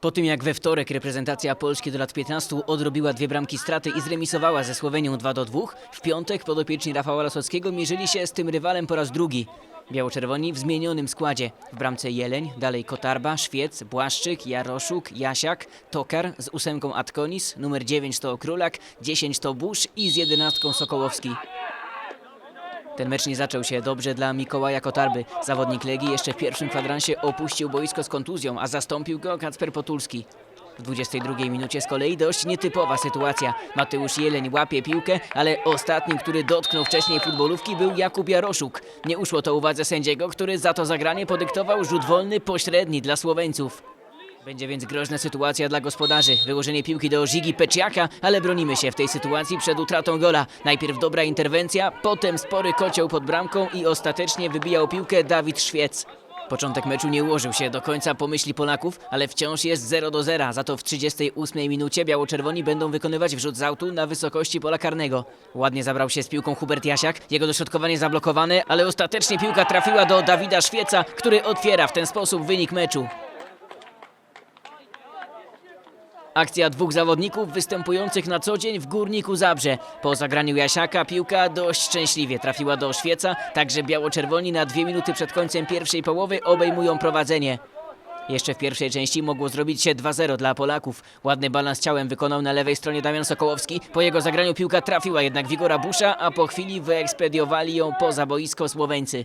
Po tym jak we wtorek reprezentacja Polski do lat 15 odrobiła dwie bramki straty i zremisowała ze Słowenią 2 do 2, w piątek podopieczni Rafała Lasockiego mierzyli się z tym rywalem po raz drugi. Biało-czerwoni w zmienionym składzie. W bramce Jeleń, dalej Kotarba, Szwiec, Błaszczyk, Jaroszuk, Jasiak, Tokar z ósemką Atkonis, numer 9 to Królak, 10 to Busz i z jedenastką Sokołowski. Ten mecz nie zaczął się dobrze dla Mikołaja Kotarby. Zawodnik Legii jeszcze w pierwszym kwadransie opuścił boisko z kontuzją, a zastąpił go Kacper Potulski. W 22 minucie z kolei dość nietypowa sytuacja. Mateusz Jeleń łapie piłkę, ale ostatnim, który dotknął wcześniej futbolówki był Jakub Jaroszuk. Nie uszło to uwadze sędziego, który za to zagranie podyktował rzut wolny pośredni dla Słoweńców. Będzie więc groźna sytuacja dla gospodarzy. Wyłożenie piłki do Żigi Pecziaka, ale bronimy się w tej sytuacji przed utratą gola. Najpierw dobra interwencja, potem spory kocioł pod bramką i ostatecznie wybijał piłkę Dawid Szwiec. Początek meczu nie ułożył się do końca po myśli Polaków, ale wciąż jest 0 do 0. Za to w 38 minucie biało-czerwoni będą wykonywać wrzut z autu na wysokości pola karnego. Ładnie zabrał się z piłką Hubert Jasiak. Jego dośrodkowanie zablokowane, ale ostatecznie piłka trafiła do Dawida Szwieca, który otwiera w ten sposób wynik meczu. Akcja dwóch zawodników występujących na co dzień w Górniku Zabrze. Po zagraniu Jasiaka piłka dość szczęśliwie trafiła do Szwieca, także biało-czerwoni na dwie minuty przed końcem pierwszej połowy obejmują prowadzenie. Jeszcze w pierwszej części mogło zrobić się 2-0 dla Polaków. Ładny balans ciałem wykonał na lewej stronie Damian Sokołowski. Po jego zagraniu piłka trafiła jednak w Igora Busza, a po chwili wyekspediowali ją poza boisko Słoweńcy.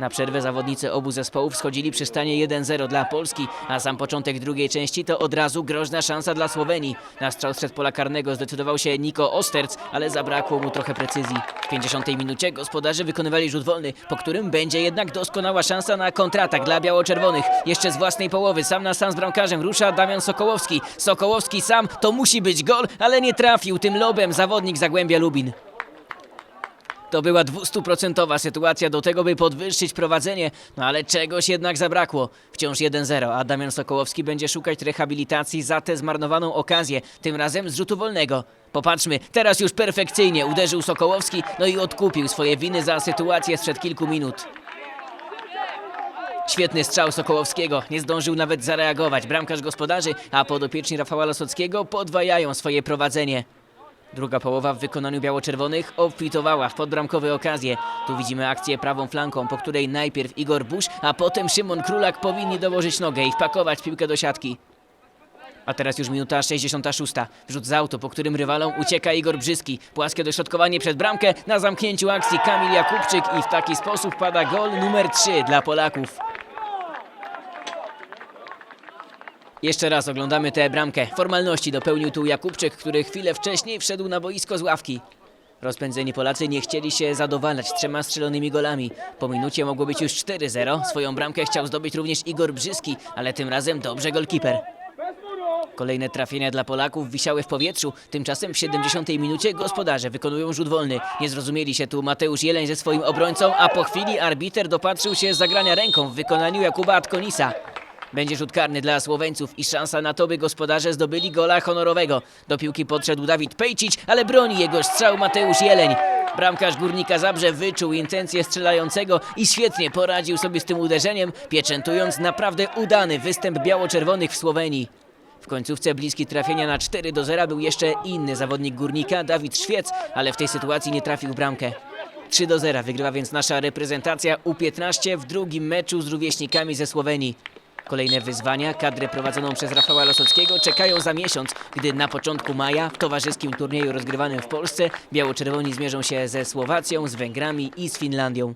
Na przerwę zawodnicy obu zespołów schodzili przy stanie 1-0 dla Polski, a sam początek drugiej części to od razu groźna szansa dla Słowenii. Na strzał sprzed pola karnego zdecydował się Niko Osterc, ale zabrakło mu trochę precyzji. W 50 minucie gospodarze wykonywali rzut wolny, po którym będzie jednak doskonała szansa na kontratak dla biało-czerwonych. Jeszcze z własnej połowy, sam na sam z bramkarzem rusza Damian Sokołowski. Sokołowski sam, to musi być gol, ale nie trafił tym lobem zawodnik Zagłębia Lubin. To była dwustuprocentowa sytuacja do tego, by podwyższyć prowadzenie, no ale czegoś jednak zabrakło. Wciąż 1-0, a Damian Sokołowski będzie szukać rehabilitacji za tę zmarnowaną okazję, tym razem z rzutu wolnego. Popatrzmy, teraz już perfekcyjnie uderzył Sokołowski, no i odkupił swoje winy za sytuację sprzed kilku minut. Świetny strzał Sokołowskiego, nie zdążył nawet zareagować bramkarz gospodarzy, a podopieczni Rafała Losockiego podwajają swoje prowadzenie. Druga połowa w wykonaniu biało-czerwonych obfitowała w podbramkowe okazje. Tu widzimy akcję prawą flanką, po której najpierw Igor Busz, a potem Szymon Królak powinni dołożyć nogę i wpakować piłkę do siatki. A teraz już minuta 66. Wrzut z auto, po którym rywalom ucieka Igor Brzyski. Płaskie dośrodkowanie przed bramkę, na zamknięciu akcji Kamil Jakubczyk i w taki sposób pada gol numer 3 dla Polaków. Jeszcze raz oglądamy tę bramkę. Formalności dopełnił tu Jakubczyk, który chwilę wcześniej wszedł na boisko z ławki. Rozpędzeni Polacy nie chcieli się zadowalać trzema strzelonymi golami. Po minucie mogło być już 4-0. Swoją bramkę chciał zdobyć również Igor Brzyski, ale tym razem dobrze golkiper. Kolejne trafienia dla Polaków wisiały w powietrzu. Tymczasem w 70 minucie gospodarze wykonują rzut wolny. Nie zrozumieli się tu Mateusz Jeleń ze swoim obrońcą, a po chwili arbiter dopatrzył się zagrania ręką w wykonaniu Jakuba Atkonisa. Będzie rzut karny dla Słoweńców i szansa na to, by gospodarze zdobyli gola honorowego. Do piłki podszedł Dawid Pejcic, ale broni jego strzał Mateusz Jeleń. Bramkarz Górnika Zabrze wyczuł intencje strzelającego i świetnie poradził sobie z tym uderzeniem, pieczętując naprawdę udany występ biało-czerwonych w Słowenii. W końcówce bliski trafienia na 4 do 0 był jeszcze inny zawodnik Górnika, Dawid Szwiec, ale w tej sytuacji nie trafił w bramkę. 3 do 0 wygrywa więc nasza reprezentacja U15 w drugim meczu z rówieśnikami ze Słowenii. Kolejne wyzwania, kadrę prowadzoną przez Rafała Losockiego czekają za miesiąc, gdy na początku maja w towarzyskim turnieju rozgrywanym w Polsce biało-czerwoni zmierzą się ze Słowacją, z Węgrami i z Finlandią.